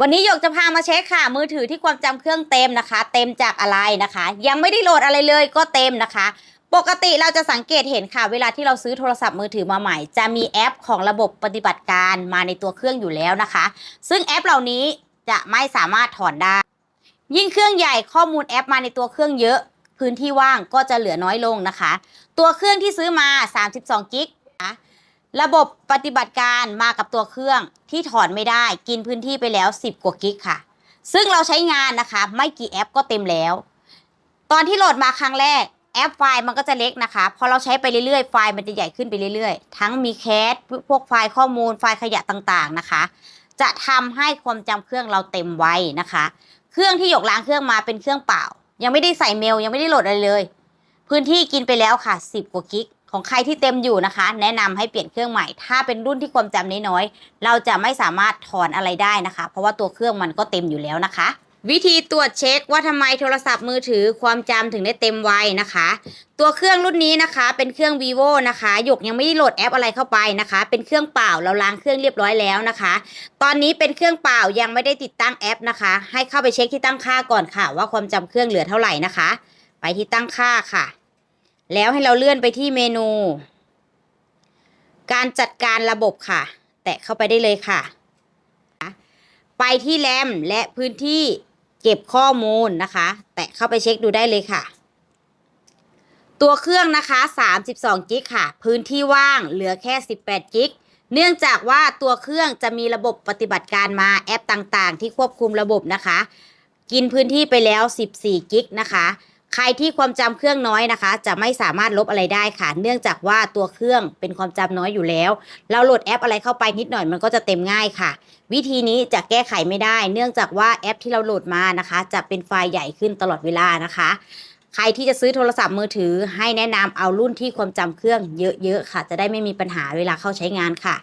วันนี้หยกจะพามาเช็คค่ะ มือถือที่ความจำเครื่องเต็มนะคะ เต็มจากอะไรนะคะ ยังไม่ได้โหลดอะไรเลยก็เต็มนะคะ ปกติเราจะสังเกตเห็นค่ะ เวลาที่เราซื้อโทรศัพท์มือถือมาใหม่ จะมีแอปของระบบปฏิบัติการมาในตัวเครื่องอยู่แล้วนะคะ ซึ่งแอปเหล่านี้จะไม่สามารถถอนได้ ยิ่งเครื่องใหญ่ข้อมูลแอปมาในตัวเครื่องเยอะ พื้นที่ว่างก็จะเหลือน้อยลงนะคะ ตัวเครื่องที่ซื้อมา 32กิกะ ระบบปฏิบัติการมากับตัวเครื่องที่ถอนไม่ได้กินพื้นที่ไปแล้ว 10 กว่ากิกค่ะ ซึ่งเราใช้งานนะคะ ไม่กี่แอปก็เต็มแล้ว ตอนที่โหลดมาครั้งแรกแอปไฟล์มันก็จะเล็กนะคะ พอเราใช้ไปเรื่อยๆ ไฟล์มันจะใหญ่ขึ้นไปเรื่อยๆ ทั้งมีแคสพวกไฟล์ข้อมูลไฟล์ขยะต่างๆนะคะ จะทำให้ความจำเครื่องเราเต็มไว้นะคะ เครื่องที่หยกล้างเครื่องมาเป็นเครื่องเปล่า ยังไม่ได้ใส่เมลยังไม่ได้โหลดอะไรเลย พื้นที่กินไปแล้วค่ะ 10 กว่ากิก ของใครที่เต็มอยู่นะคะ แนะนำให้เปลี่ยนเครื่องใหม่ ถ้าเป็นรุ่นที่ความจำน้อยๆเราจะไม่สามารถถอนอะไรได้นะคะ เพราะว่าตัวเครื่องมันก็เต็มอยู่แล้วนะคะ วิธีตรวจเช็คว่าทำไมโทรศัพท์มือถือความจำถึงได้เต็มไวนะคะ ตัวเครื่องรุ่นนี้นะคะ เป็นเครื่อง vivo นะคะหยกยังไม่ได้โหลดแอปอะไรเข้าไปนะคะ เป็นเครื่องเปล่าเราล้างเครื่องเรียบร้อยแล้วนะคะ ตอนนี้เป็นเครื่องเปล่ายังไม่ได้ติดตั้งแอปนะคะ ให้เข้าไปเช็คที่ตั้งค่าก่อนค่ะ ว่าความจำเครื่องเหลือเท่าไหร่นะคะ ไปที่ตั้งค่าค่ะ แล้วให้เราเลื่อนไปที่เมนู การจัดการระบบค่ะ แตะเข้าไปได้เลยค่ะ ไปที่แรมและพื้นที่เก็บข้อมูลนะคะ แตะเข้าไปเช็คดูได้เลยค่ะ ตัวเครื่องนะคะ32กิกค่ะ พื้นที่ว่างเหลือแค่ 18กิกเนื่องจากว่าตัวเครื่องจะมีระบบปฏิบัติการมาแอปต่างๆ ที่ควบคุมระบบนะคะ กินพื้นที่ไปแล้ว 14กิกนะคะ ใครที่ความจำเครื่องน้อยนะคะ จะไม่สามารถลบอะไรได้ค่ะ เนื่องจากว่าตัวเครื่องเป็นความจำน้อยอยู่แล้ว เราโหลดแอปอะไรเข้าไปนิดหน่อยมันก็จะเต็มง่ายค่ะ วิธีนี้จะแก้ไขไม่ได้ เนื่องจากว่าแอปที่เราโหลดมานะคะ จะเป็นไฟล์ใหญ่ขึ้นตลอดเวลานะคะใครที่จะซื้อโทรศัพท์มือถือให้แนะนำเอารุ่นที่ความจำเครื่องเยอะๆค่ะ จะได้ไม่มีปัญหาเวลาเข้าใช้งานค่ะ